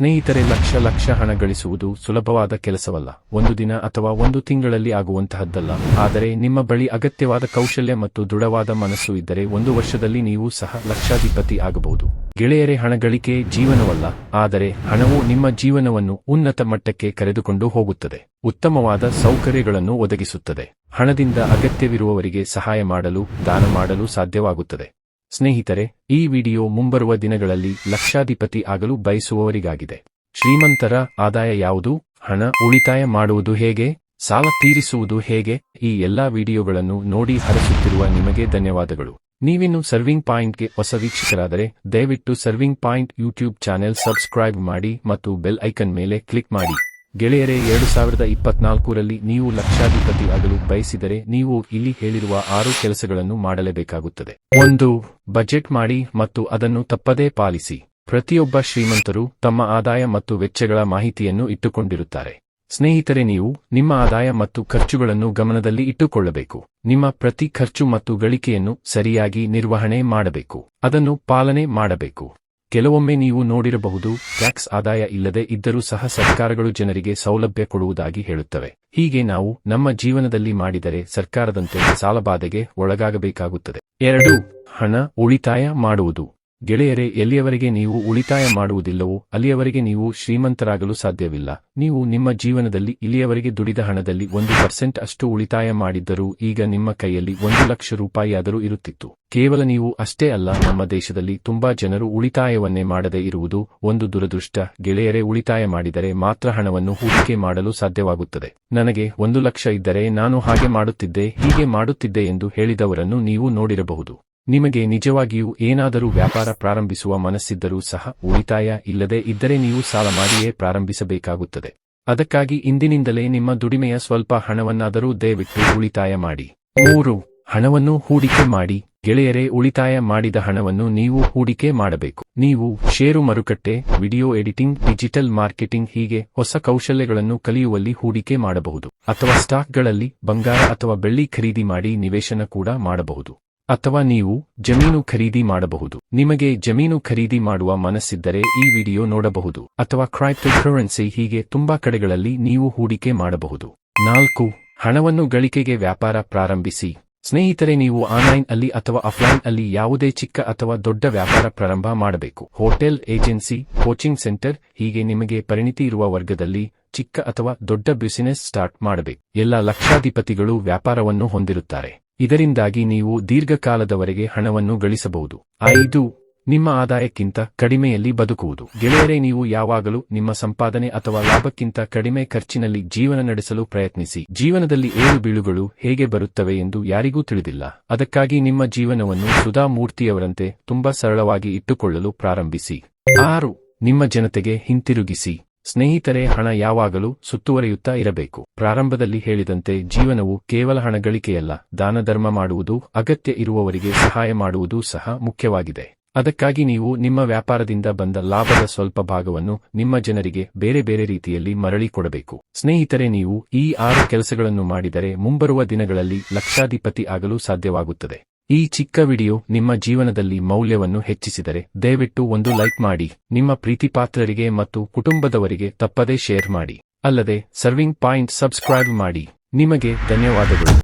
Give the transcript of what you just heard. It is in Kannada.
ಸ್ನೇಹಿತರೆ, ಲಕ್ಷ ಲಕ್ಷ ಹಣ ಗಳಿಸುವುದು ಸುಲಭವಾದ ಕೆಲಸವಲ್ಲ. ಒಂದು ದಿನ ಅಥವಾ ಒಂದು ತಿಂಗಳಲ್ಲಿ ಆಗುವಂತಹದ್ದಲ್ಲ. ಆದರೆ ನಿಮ್ಮ ಬಳಿ ಅಗತ್ಯವಾದ ಕೌಶಲ್ಯ ಮತ್ತು ದೃಢವಾದ ಮನಸ್ಸು ಇದ್ದರೆ ಒಂದು ವರ್ಷದಲ್ಲಿ ನೀವು ಸಹ ಲಕ್ಷಾಧಿಪತಿ ಆಗಬಹುದು. ಗೆಳೆಯರೆ, ಹಣ ಗಳಿಕೆ ಜೀವನವಲ್ಲ. ಆದರೆ ಹಣವು ನಿಮ್ಮ ಜೀವನವನ್ನು ಉನ್ನತ ಮಟ್ಟಕ್ಕೆ ಕರೆದುಕೊಂಡು ಹೋಗುತ್ತದೆ. ಉತ್ತಮವಾದ ಸೌಕರ್ಯಗಳನ್ನು ಒದಗಿಸುತ್ತದೆ. ಹಣದಿಂದ ಅಗತ್ಯವಿರುವವರಿಗೆ ಸಹಾಯ ಮಾಡಲು, ದಾನ ಮಾಡಲು ಸಾಧ್ಯವಾಗುತ್ತದೆ. ಸ್ನೇಹಿತರೆ, ಈ ವಿಡಿಯೋ ಮುಂಬರುವ ದಿನಗಳಲ್ಲಿ ಲಕ್ಷಾಧಿಪತಿ ಆಗಲು ಬಯಸುವವರಿಗಾಗಿದೆ. ಶ್ರೀಮಂತರ ಆದಾಯ ಯಾವುದು? ಹಣ ಉಳಿತಾಯ ಮಾಡುವುದು ಹೇಗೆ? ಸಾಲ ತೀರಿಸುವುದು ಹೇಗೆ? ಈ ಎಲ್ಲಾ ವಿಡಿಯೋಗಳನ್ನು ನೋಡಿ ಹರಸುತ್ತಿರುವ ನಿಮಗೆ ಧನ್ಯವಾದಗಳು. ನೀವಿನ್ನು ಸರ್ವಿಂಗ್ ಪಾಯಿಂಟ್ಗೆ ಹೊಸ ವೀಕ್ಷಕರಾದರೆ, ದಯವಿಟ್ಟು serving point YouTube channel subscribe ಮಾಡಿ ಮತ್ತು ಬೆಲ್ ಐಕನ್ ಮೇಲೆ ಕ್ಲಿಕ್ ಮಾಡಿ. ಗೆಳೆಯರೇ, ಎರಡು ಸಾವಿರದ ಇಪ್ಪತ್ನಾಲ್ಕರಲ್ಲಿ ನೀವು ಲಕ್ಷಾಧಿಪತಿ ಆಗಲು ಬಯಸಿದರೆ ನೀವು ಇಲ್ಲಿ ಹೇಳಿರುವ ಆರು ಕೆಲಸಗಳನ್ನು ಮಾಡಲೇಬೇಕಾಗುತ್ತದೆ. ಒಂದು, ಬಜೆಟ್ ಮಾಡಿ ಮತ್ತು ಅದನ್ನು ತಪ್ಪದೇ ಪಾಲಿಸಿ. ಪ್ರತಿಯೊಬ್ಬ ಶ್ರೀಮಂತರು ತಮ್ಮ ಆದಾಯ ಮತ್ತು ವೆಚ್ಚಗಳ ಮಾಹಿತಿಯನ್ನು ಇಟ್ಟುಕೊಂಡಿರುತ್ತಾರೆ. ಸ್ನೇಹಿತರೆ, ನೀವು ನಿಮ್ಮ ಆದಾಯ ಮತ್ತು ಖರ್ಚುಗಳನ್ನು ಗಮನದಲ್ಲಿ ಇಟ್ಟುಕೊಳ್ಳಬೇಕು. ನಿಮ್ಮ ಪ್ರತಿ ಖರ್ಚು ಮತ್ತು ಗಳಿಕೆಯನ್ನು ಸರಿಯಾಗಿ ನಿರ್ವಹಣೆ ಮಾಡಬೇಕು. ಅದನ್ನು ಪಾಲನೆ ಮಾಡಬೇಕು. ಕೆಲವೊಮ್ಮೆ ನೀವು ನೋಡಿರಬಹುದು, ಟ್ಯಾಕ್ಸ್ ಆದಾಯ ಇಲ್ಲದೆ ಇದ್ದರೂ ಸಹ ಸರ್ಕಾರಗಳು ಜನರಿಗೆ ಸೌಲಭ್ಯ ಕೊಡುವುದಾಗಿ ಹೇಳುತ್ತವೆ. ಹೀಗೆ ನಾವು ನಮ್ಮ ಜೀವನದಲ್ಲಿ ಮಾಡಿದರೆ ಸರ್ಕಾರದಂತೆ ಸಾಲಬಾಧೆಗೆ ಒಳಗಾಗಬೇಕಾಗುತ್ತದೆ. ಎರಡು, ಹಣ ಉಳಿತಾಯ ಮಾಡುವುದು. ಗೆಳೆಯರೆ, ಎಲ್ಲಿಯವರೆಗೆ ನೀವು ಉಳಿತಾಯ ಮಾಡುವುದಿಲ್ಲವೋ, ಅಲ್ಲಿಯವರೆಗೆ ನೀವು ಶ್ರೀಮಂತರಾಗಲು ಸಾಧ್ಯವಿಲ್ಲ. ನೀವು ನಿಮ್ಮ ಜೀವನದಲ್ಲಿ ಇಲ್ಲಿಯವರೆಗೆ ದುಡಿದ ಹಣದಲ್ಲಿ ಒಂದು ಪರ್ಸೆಂಟ್ ಅಷ್ಟು ಉಳಿತಾಯ ಮಾಡಿದ್ದರೂ ಈಗ ನಿಮ್ಮ ಕೈಯಲ್ಲಿ ಒಂದು ಲಕ್ಷ ರೂಪಾಯಿಯಾದರೂ ಇರುತ್ತಿತ್ತು. ಕೇವಲ ನೀವು ಅಷ್ಟೇ ಅಲ್ಲ, ನಮ್ಮ ದೇಶದಲ್ಲಿ ತುಂಬಾ ಜನರು ಉಳಿತಾಯವನ್ನೇ ಮಾಡದೇ ಇರುವುದು ಒಂದು ದುರದೃಷ್ಟ. ಗೆಳೆಯರೆ, ಉಳಿತಾಯ ಮಾಡಿದರೆ ಮಾತ್ರ ಹಣವನ್ನು ಹೂಡಿಕೆ ಮಾಡಲು ಸಾಧ್ಯವಾಗುತ್ತದೆ. ನನಗೆ ಒಂದು ಲಕ್ಷ ಇದ್ದರೆ ನಾನು ಹಾಗೆ ಮಾಡುತ್ತಿದ್ದೆ, ಹೀಗೆ ಮಾಡುತ್ತಿದ್ದೆ ಎಂದು ಹೇಳಿದವರನ್ನು ನೀವು ನೋಡಿರಬಹುದು. ನಿಮಗೆ ನಿಜವಾಗಿಯೂ ಏನಾದರೂ ವ್ಯಾಪಾರ ಪ್ರಾರಂಭಿಸುವ ಮನಸ್ಸಿದ್ದರೂ ಸಹ ಉಳಿತಾಯ ಇಲ್ಲದೆ ಇದ್ದರೆ ನೀವು ಸಾಲ ಮಾಡಿಯೇ ಪ್ರಾರಂಭಿಸಬೇಕಾಗುತ್ತದೆ. ಅದಕ್ಕಾಗಿ ಇಂದಿನಿಂದಲೇ ನಿಮ್ಮ ದುಡಿಮೆಯ ಸ್ವಲ್ಪ ಹಣವನ್ನಾದರೂ ದಯವಿಟ್ಟು ಉಳಿತಾಯ ಮಾಡಿ. ಮೂರು, ಹಣವನ್ನು ಹೂಡಿಕೆ ಮಾಡಿ. ಗೆಳೆಯರೇ, ಉಳಿತಾಯ ಮಾಡಿದ ಹಣವನ್ನು ನೀವು ಹೂಡಿಕೆ ಮಾಡಬೇಕು. ನೀವು ಷೇರು ಮಾರುಕಟ್ಟೆ, ವಿಡಿಯೋ ಎಡಿಟಿಂಗ್, ಡಿಜಿಟಲ್ ಮಾರ್ಕೆಟಿಂಗ್, ಹೀಗೆ ಹೊಸ ಕೌಶಲ್ಯಗಳನ್ನು ಕಲಿಯುವಲ್ಲಿ ಹೂಡಿಕೆ ಮಾಡಬಹುದು. ಅಥವಾ ಸ್ಟಾಕ್ಗಳಲ್ಲಿ ಬಂಗಾರ ಅಥವಾ ಬೆಳ್ಳಿ ಖರೀದಿ ಮಾಡಿ ನಿವೇಶನ ಕೂಡ ಮಾಡಬಹುದು. ಅಥವಾ ನೀವು ಜಮೀನು ಖರೀದಿ ಮಾಡಬಹುದು. ನಿಮಗೆ ಜಮೀನು ಖರೀದಿ ಮಾಡುವ ಮನಸ್ಸಿದ್ದರೆ ಈ ವಿಡಿಯೋ ನೋಡಬಹುದು. ಅಥವಾ ಕ್ರೈಪ್ಟೋಕರೆನ್ಸಿ ಹೀಗೆ ತುಂಬಾ ಕಡೆಗಳಲ್ಲಿ ನೀವು ಹೂಡಿಕೆ ಮಾಡಬಹುದು. ನಾಲ್ಕು, ಹಣವನ್ನು ಗಳಿಕೆಗೆ ವ್ಯಾಪಾರ ಪ್ರಾರಂಭಿಸಿ. ಸ್ನೇಹಿತರೆ, ನೀವು ಆನ್ಲೈನ್ ಅಲ್ಲಿ ಅಥವಾ ಆಫ್ಲೈನ್ ಅಲ್ಲಿ ಯಾವುದೇ ಚಿಕ್ಕ ಅಥವಾ ದೊಡ್ಡ ವ್ಯಾಪಾರ ಪ್ರಾರಂಭ ಮಾಡಬೇಕು. ಹೋಟೆಲ್, ಏಜೆನ್ಸಿ, ಕೋಚಿಂಗ್ ಸೆಂಟರ್ ಹೀಗೆ ನಿಮಗೆ ಪರಿಣಿತಿ ಇರುವ ವರ್ಗದಲ್ಲಿ ಚಿಕ್ಕ ಅಥವಾ ದೊಡ್ಡ ಬ್ಯುಸಿನೆಸ್ ಸ್ಟಾರ್ಟ್ ಮಾಡಬೇಕು. ಎಲ್ಲ ಲಕ್ಷಾಧಿಪತಿಗಳು ವ್ಯಾಪಾರವನ್ನು ಹೊಂದಿರುತ್ತಾರೆ. ಇದರಿಂದಾಗಿ ನೀವು ದೀರ್ಘಕಾಲದವರೆಗೆ ಹಣವನ್ನು ಗಳಿಸಬಹುದು. ಐದು, ನಿಮ್ಮ ಆದಾಯಕ್ಕಿಂತ ಕಡಿಮೆಯಲ್ಲಿ ಬದುಕುವುದು. ಗೆಳೆಯರೇ, ನೀವು ಯಾವಾಗಲೂ ನಿಮ್ಮ ಸಂಪಾದನೆ ಅಥವಾ ಲಾಭಕ್ಕಿಂತ ಕಡಿಮೆ ಖರ್ಚಿನಲ್ಲಿ ಜೀವನ ನಡೆಸಲು ಪ್ರಯತ್ನಿಸಿ. ಜೀವನದಲ್ಲಿ ಏಳು ಬೀಳುಗಳು ಹೇಗೆ ಬರುತ್ತವೆ ಎಂದು ಯಾರಿಗೂ ತಿಳಿದಿಲ್ಲ. ಅದಕ್ಕಾಗಿ ನಿಮ್ಮ ಜೀವನವನ್ನು ಸುಧಾ ಮೂರ್ತಿಯವರಂತೆ ತುಂಬಾ ಸರಳವಾಗಿ ಇಟ್ಟುಕೊಳ್ಳಲು ಪ್ರಾರಂಭಿಸಿ. ಆರು, ನಿಮ್ಮ ಜನತೆಗೆ ಹಿಂತಿರುಗಿಸಿ. ಸ್ನೇಹಿತರೆ, ಹಣ ಯಾವಾಗಲೂ ಸುತ್ತುವರಿಯುತ್ತಾ ಇರಬೇಕು. ಪ್ರಾರಂಭದಲ್ಲಿ ಹೇಳಿದಂತೆ, ಜೀವನವು ಕೇವಲ ಹಣ ಗಳಿಕೆಯಲ್ಲ ದಾನಧರ್ಮ ಮಾಡುವುದು, ಅಗತ್ಯ ಇರುವವರಿಗೆ ಸಹಾಯ ಮಾಡುವುದು ಸಹ ಮುಖ್ಯವಾಗಿದೆ. ಅದಕ್ಕಾಗಿ ನೀವು ನಿಮ್ಮ ವ್ಯಾಪಾರದಿಂದ ಬಂದ ಲಾಭದ ಸ್ವಲ್ಪ ಭಾಗವನ್ನು ನಿಮ್ಮ ಜನರಿಗೆ ಬೇರೆ ಬೇರೆ ರೀತಿಯಲ್ಲಿ ಮರಳಿ ಕೊಡಬೇಕು. ಸ್ನೇಹಿತರೆ, ನೀವು ಈ ಆರು ಕೆಲಸಗಳನ್ನು ಮಾಡಿದರೆ ಮುಂಬರುವ ದಿನಗಳಲ್ಲಿ ಲಕ್ಷಾಧಿಪತಿ ಆಗಲು ಸಾಧ್ಯವಾಗುತ್ತದೆ. ಈ ಚಿಕ್ಕ ವಿಡಿಯೋ ನಿಮ್ಮ ಜೀವನದಲ್ಲಿ ಮೌಲ್ಯವನ್ನು ಹೆಚ್ಚಿಸಿದರೆ ದಯವಿಟ್ಟು ಒಂದು ಲೈಕ್ ಮಾಡಿ, ನಿಮ್ಮ ಪ್ರೀತಿಪಾತ್ರರಿಗೆ ಮತ್ತು ಕುಟುಂಬದವರಿಗೆ ತಪ್ಪದೇ ಶೇರ್ ಮಾಡಿ, ಅಲ್ಲದೆ ಸರ್ವಿಂಗ್ ಪಾಯಿಂಟ್ ಸಬ್ಸ್ಕ್ರೈಬ್ ಮಾಡಿ. ನಿಮಗೆ ಧನ್ಯವಾದಗಳು.